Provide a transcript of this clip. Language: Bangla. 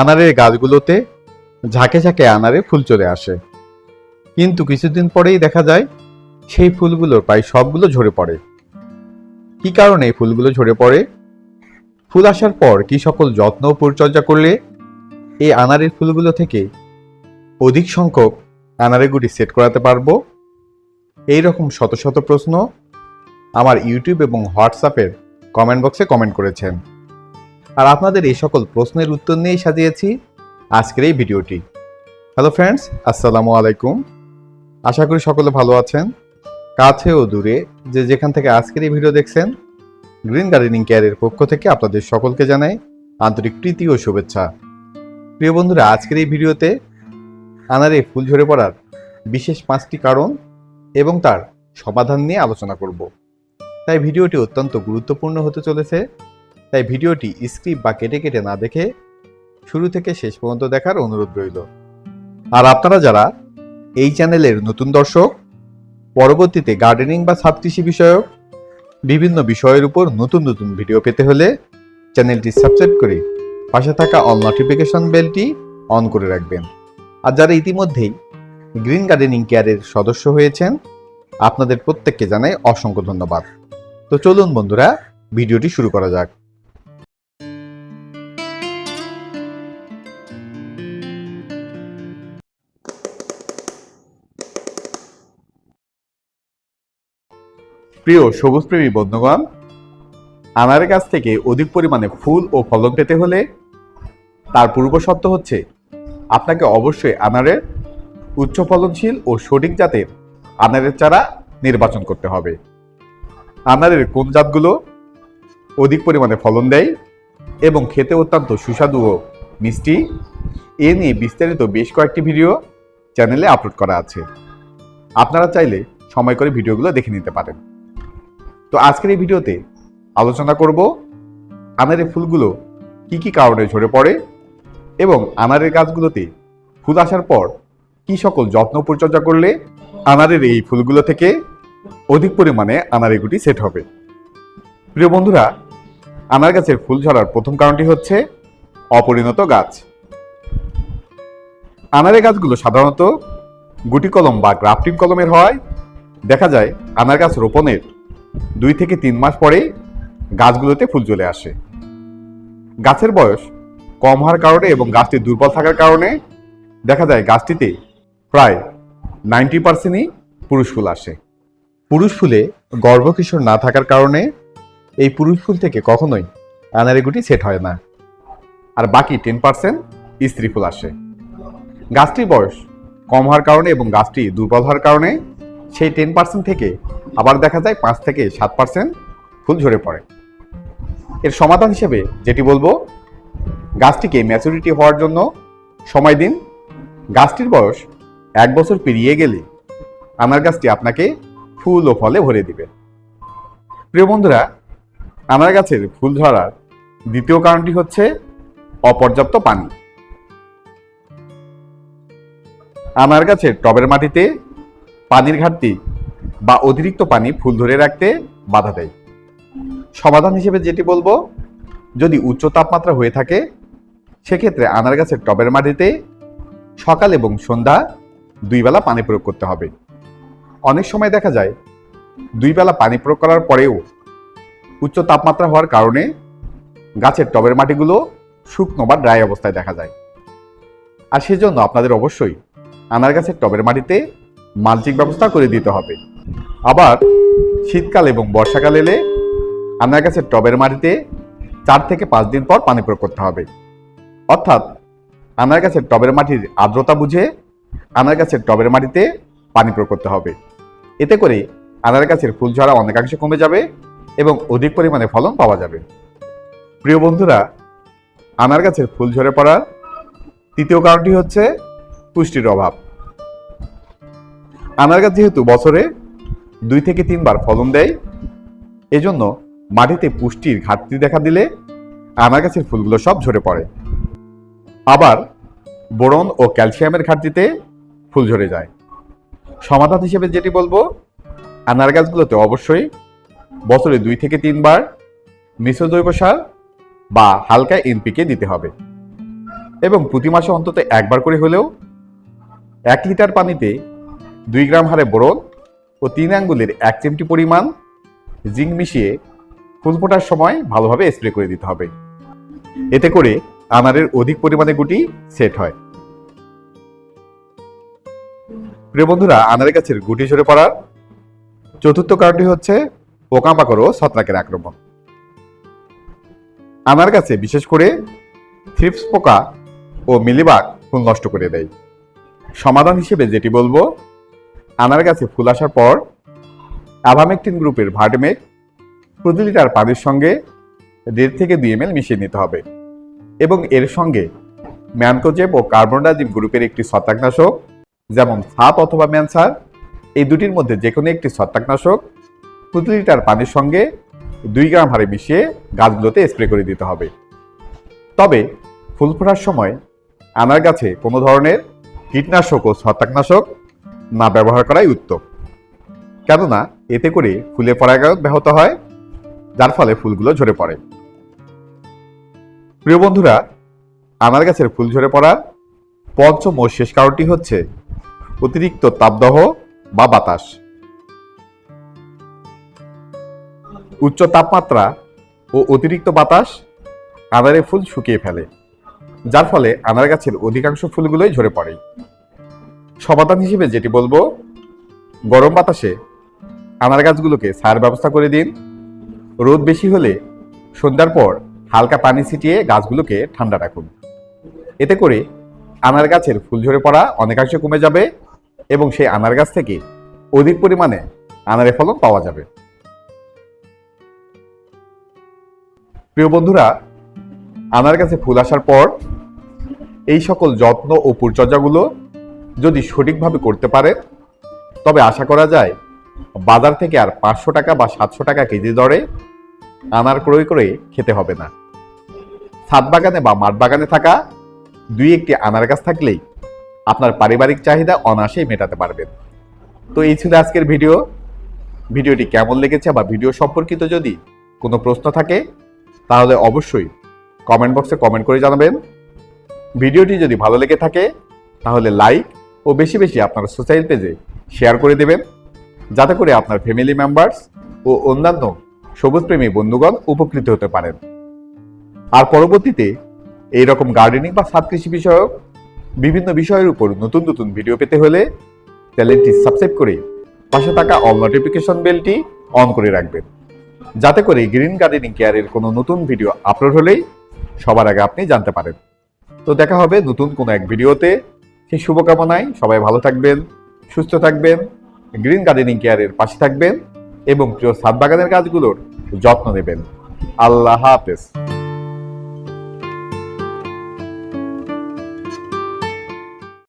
আনারের গাছগুলোতে ঝাঁকে ঝাঁকে আনারে ফুল চলে আসে। কিন্তু কিছুদিন পরেই দেখা যায়, সেই ফুলগুলোর প্রায় সবগুলো ঝরে পড়ে। কি কারণে এই ফুলগুলো ঝরে পড়ে? ফুল আসার পর কি সকল যত্ন পরিচর্যা করলে এই আনারের ফুলগুলো থেকে অধিক সংখ্যক আনারে গুটি সেট করাতে পারব? এই রকম শত শত প্রশ্ন আমার ইউটিউব এবং হোয়াটসঅ্যাপের কমেন্ট বক্সে কমেন্ট করেছেন। আর আপনাদের এই সকল প্রশ্নের উত্তর নিয়েই সাজিয়েছি আজকের এই ভিডিওটি। হ্যালো ফ্রেন্ডস আসসালামু আলাইকুম। আশা করি সকলে ভালো আছেন। কাছে ও দূরে যে যেখান থেকে আজকের এই ভিডিও দেখছেন গ্রিন গার্ডেনিং কেয়ারের পক্ষ থেকে আপনাদের সকলকে জানাই আন্তরিক প্রীতি ও শুভেচ্ছা। প্রিয় বন্ধুরা, আজকের এই ভিডিওতে আনারে ফুল ঝরে পড়ার বিশেষ পাঁচটি কারণ এবং তার সমাধান নিয়ে আলোচনা করব। তাই ভিডিওটি অত্যন্ত গুরুত্বপূর্ণ হতে চলেছে। তাই ভিডিওটি স্ক্রিপ্ট বা কেটে কেটে না দেখে শুরু থেকে শেষ পর্যন্ত দেখার অনুরোধ রইল। আর আপনারা যারা এই চ্যানেলের নতুন দর্শক, পরবর্তীতে গার্ডেনিং বা ছাদ কৃষি বিষয়ক বিভিন্ন বিষয়ের উপর নতুন নতুন ভিডিও পেতে হলে চ্যানেলটি সাবস্ক্রাইব করে পাশে থাকা অল নোটিফিকেশন বেলটি অন করে রাখবেন। আর যারা ইতিমধ্যেই গ্রিন গার্ডেনিং কেয়ারের সদস্য হয়েছেন, আপনাদের প্রত্যেককে জানাই অসংখ্য ধন্যবাদ। তো চলুন বন্ধুরা, ভিডিওটি শুরু করা যাক। প্রিয় সবুজপ্রেমী বন্ধুগণ আনারের গাছ থেকে অধিক পরিমাণে ফুল ও ফলন পেতে হলে তার পূর্ব শর্ত হচ্ছে, আপনাকে অবশ্যই আনারের উচ্চ ফলনশীল ও সঠিক জাতের আনারের চারা নির্বাচন করতে হবে। আনারের কোন জাতগুলো অধিক পরিমাণে ফলন দেয় এবং খেতে অত্যন্ত সুস্বাদু ও মিষ্টি, এ নিয়ে বিস্তারিত বেশ কয়েকটি ভিডিও চ্যানেলে আপলোড করা আছে। আপনারা চাইলে সময় করে ভিডিওগুলো দেখে নিতে পারেন। তো আজকের এই ভিডিওতে আলোচনা করব আনারের ফুলগুলো কি কি কারণে ঝরে পড়ে এবং আনারের গাছগুলোতে ফুল আসার পর কি সকল যত্ন পরিচর্যা করলে আনারের এই ফুলগুলো থেকে অধিক পরিমাণে আনারের গুটি সেট হবে। প্রিয় বন্ধুরা, আনার গাছের ফুল ঝরার প্রথম কারণটি হচ্ছে অপরিণত গাছ। আনারের গাছগুলো সাধারণত গুটি কলম বা গ্রাফটিং কলমের হয়। দেখা যায়, আনার গাছ রোপণের দুই থেকে তিন মাস পরেই গাছগুলোতে ফুল চলে আসে। গাছের বয়স কম হওয়ার কারণে এবং গাছটি দুর্বল থাকার কারণে দেখা যায় গাছটিতে প্রায় নাইনটি পার্সেন্টই পুরুষ ফুল আসে। পুরুষ ফুলে গর্ভকিশোর না থাকার কারণে এই পুরুষ ফুল থেকে কখনোই আনারে গুটি সেট হয় না। আর বাকি টেন পার্সেন্ট স্ত্রী ফুল আসে। গাছটির বয়স কম হওয়ার কারণে এবং গাছটি দুর্বল হওয়ার কারণে সেই টেন পার্সেন্ট থেকে আবার দেখা যায় পাঁচ থেকে সাত পার্সেন্ট ফুল ঝরে পড়ে। এর সমাধান হিসেবে যেটি বলব, গাছটিকে ম্যাচুরিটি হওয়ার জন্য সময় দিন। গাছটির বয়স এক বছর পেরিয়ে গেলে আনার গাছটি আপনাকে ফুল ও ফলে ভরে দিবে। প্রিয় বন্ধুরা, আনার গাছের ফুল ধরার দ্বিতীয় কারণটি হচ্ছে অপর্যাপ্ত পানি। আনার গাছের টবের মাটিতে পানির ঘাটতি বা অতিরিক্ত পানি ফুল ধরে রাখতে বাধা দেয়। সমাধান হিসেবে যেটি বলব, যদি উচ্চ তাপমাত্রা হয়ে থাকে, সেক্ষেত্রে আনার গাছের টবের মাটিতে সকাল এবং সন্ধ্যা দুই বেলা পানি প্রয়োগ করতে হবে। অনেক সময় দেখা যায়, দুই বেলা পানি প্রয়োগ করার পরেও উচ্চ তাপমাত্রা হওয়ার কারণে গাছের টবের মাটিগুলো শুকনো বা ড্রাই অবস্থায় দেখা যায়। আর সেজন্য আপনাদের অবশ্যই আনার গাছের টবের মাটিতে মালচিং ব্যবস্থা করে দিতে হবে। আবার শীতকাল এবং বর্ষাকাল এলে আনার গাছের টবের মাটিতে চার থেকে পাঁচ দিন পর পানি প্রয়োগ করতে হবে। অর্থাৎ আনার গাছের টবের মাটির আর্দ্রতা বুঝে আনার গাছের টবের মাটিতে পানি প্রয়োগ করতে হবে। এতে করে আনার গাছের ফুল ঝরা অনেকাংশে কমে যাবে এবং অধিক পরিমাণে ফলন পাওয়া যাবে। প্রিয় বন্ধুরা আনার গাছের ফুল ঝরে পড়ার তৃতীয় কারণটি হচ্ছে পুষ্টির অভাব। আনার গাছ যেহেতু বছরে দুই থেকে তিনবার ফলন দেয়, এজন্য মাটিতে পুষ্টির ঘাটতি দেখা দিলে আনার গাছের ফুলগুলো সব ঝরে পড়ে। আবার বোরন ও ক্যালসিয়ামের ঘাটতিতে ফুল ঝরে যায়। সমাধান হিসেবে যেটি বলব, আনার গাছগুলোতে অবশ্যই বছরে দুই থেকে তিনবার মিশ্র জৈব সার বা হালকা এনপিকে দিতে হবে। এবং প্রতি মাসে অন্তত একবার করে হলেও এক লিটার পানিতে দুই গ্রাম হারে বোরন ও তিন আঙ্গুলের এক চিমটি পরিমাণ জিঙ্ক মিশিয়ে ফুল ফোটার সময় ভালোভাবে স্প্রে করে দিতে হবে। এতে করে আনারের অধিক পরিমাণে গুটি সেট হয়। প্রিয় বন্ধুরা, আনারের গাছের গুটি ঝরে পড়ার চতুর্থ কারণটি হচ্ছে পোকামাকড় ও ছত্রাকের আক্রমণ। আনার গাছে বিশেষ করে থ্রিপস পোকা ও মিলিবাগ ফুল নষ্ট করে দেয়। সমাধান হিসেবে যেটি বলব আনার গাছে ফুল আসার পর অ্যাভামেকটিন গ্রুপের ভার্ডমেক প্রতি লিটার পানির সঙ্গে দেড় থেকে দুই এম মিশিয়ে নিতে হবে। এবং এর সঙ্গে ম্যানকোজেব ও কার্বনডাজিম গ্রুপের একটি ছত্রাকনাশক, যেমন সাপ অথবা ম্যানসার এই দুটির মধ্যে যে কোনো একটি ছত্রাকনাশক প্রতি লিটার পানির সঙ্গে দুই গ্রাম হারে মিশিয়ে গাছগুলোতে স্প্রে করে দিতে হবে। তবে ফুল ফোটার সময় আনার গাছে কোনো ধরনের কীটনাশক ও ছত্রাকনাশক না ব্যবহার করাই উত্তম। কেননা, এতে করে ফুলে পরাগায়ন ব্যাহত হয়, যার ফলে ফুলগুলো ঝরে পড়ে। প্রিয় বন্ধুরা আনার গাছের ফুল ঝরে পড়ার পঞ্চম ও শেষ কারণটি হচ্ছে অতিরিক্ত তাপদাহ বা বাতাস। উচ্চ তাপমাত্রা ও অতিরিক্ত বাতাস আনারে ফুল শুকিয়ে ফেলে, যার ফলে আনার গাছের অধিকাংশ ফুলগুলোই ঝরে পড়ে। সমাধান হিসেবে যেটি বলব, গরম বাতাসে আনার গাছগুলোকে সার ব্যবস্থা করে দিন। রোদ বেশি হলে সন্ধ্যার পর হালকা পানি ছিটিয়ে গাছগুলোকে ঠান্ডা রাখুন। এতে করে আনার গাছের ফুল ঝরে পড়া অনেকাংশে কমে যাবে এবং সেই আনার গাছ থেকে অধিক পরিমাণে আনারের ফলন পাওয়া যাবে। প্রিয় বন্ধুরা, আনার গাছে ফুল আসার পর এই সকল যত্ন ও পরিচর্যাগুলো যদি সঠিকভাবে করতে পারে, তবে আশা করা যায় বাজার থেকে আর পাঁচশো টাকা বা সাতশো টাকা কেজি দরে আনার ক্রয় করে খেতে হবে না। ছাদ বাগানে বা মাঠ বাগানে থাকা দুই একটি আনার গাছ থাকলেই আপনার পারিবারিক চাহিদা অনায়াসেই মেটাতে পারবেন। তো এই ছিল আজকের ভিডিও। ভিডিওটি কেমন লেগেছে বা ভিডিও সম্পর্কিত যদি কোনো প্রশ্ন থাকে, তাহলে অবশ্যই কমেন্ট বক্সে কমেন্ট করে জানাবেন। ভিডিওটি যদি ভালো লেগে থাকে, তাহলে লাইক ও বেশি বেশি আপনার সোশ্যাল পেজে শেয়ার করে দেবেন। যাতে করে আপনার ফ্যামিলি মেম্বার্স ও অন্যান্য সবুজপ্রেমী বন্ধুগণ উপকৃত হতে পারেন। আর পরবর্তীতে এই রকম গার্ডেনিং বা ছাদ কৃষি বিষয়ক বিভিন্ন বিষয়ের উপর নতুন নতুন ভিডিও পেতে হলে চ্যানেলটি সাবস্ক্রাইব করে পাশে থাকা অল নোটিফিকেশন বেলটি অন করে রাখবেন। যাতে করে গ্রিন গার্ডেনিং কেয়ারের কোনো নতুন ভিডিও আপলোড হলেই সবার আগে আপনি জানতে পারেন। তো দেখা হবে নতুন কোনো এক ভিডিওতে সেই শুভকামনায় সবাই ভালো থাকবেন, সুস্থ থাকবেন, গ্রিন গার্ডেনিং কেয়ারের পাশে থাকবেন এবং প্রিয় সাত বাগানের গাছগুলোর যত্ন নেবেন। আল্লাহ হাফেজ।